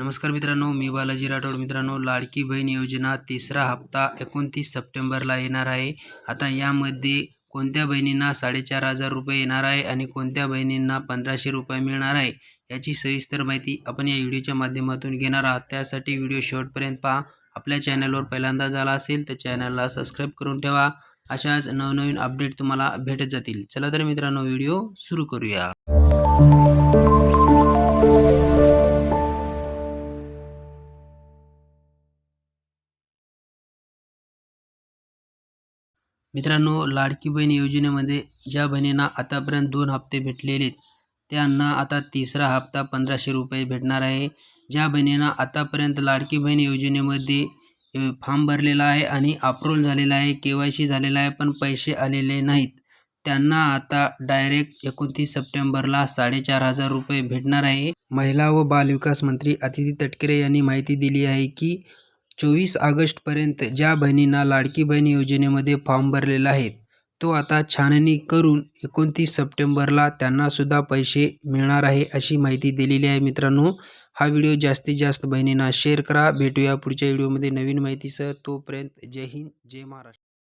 नमस्कार मित्रांनो मी बालाजी राठोड. मित्रांनो लाडकी बहीण योजना तिसरा हप्ता एकोणतीस सप्टेंबरला येणार आहे. आता यामध्ये कोणत्या बहिणींना साडेचार हजार रुपये येणार आहे आणि कोणत्या बहिणींना पंधराशे रुपये मिळणार आहे याची सविस्तर माहिती आपण या व्हिडिओच्या माध्यमातून घेणार आहात. त्यासाठी व्हिडिओ शेवटपर्यंत पहा. आपल्या चॅनलवर पहिल्यांदा झाला असेल तर चॅनलला सबस्क्राईब करून ठेवा. अशाच नवनवीन अपडेट तुम्हाला भेटत जातील. चला तर मित्रांनो व्हिडिओ सुरू करूया. मित्रांनो लाडकी बहीण योजनेमध्ये ज्या बहिणींना आतापर्यंत दोन हप्ते भेटलेले आहेत, त्यांना आता तिसरा हप्ता पंधराशे रुपये भेटणार आहे. ज्या बहिणींना आतापर्यंत लाडकी बहीण योजनेमध्ये फॉर्म भरलेला आहे आणि अप्रूव्हल झालेला आहे के वाय सी झालेला आहे पण पैसे आलेले नाहीत त्यांना आता डायरेक्ट एकोणतीस सप्टेंबरला साडेचार हजार रुपये भेटणार आहे. महिला व बालविकास मंत्री अतिथी तटकरे यांनी माहिती दिली आहे की चोवीस ऑगस्टपर्यंत ज्या बहिणींना लाडकी बहीण योजनेमध्ये फॉर्म भरलेला आहे तो आता छाननी करून एकोणतीस सप्टेंबरला त्यांनासुद्धा पैसे मिळणार आहे अशी माहिती दिलेली आहे मित्रांनो. हा व्हिडिओ जास्तीत जास्त बहिणींना शेअर करा. भेटूया पुढच्या व्हिडिओमध्ये. नवीन माहितीसह तोपर्यंत जय हिंद जय महाराष्ट्र.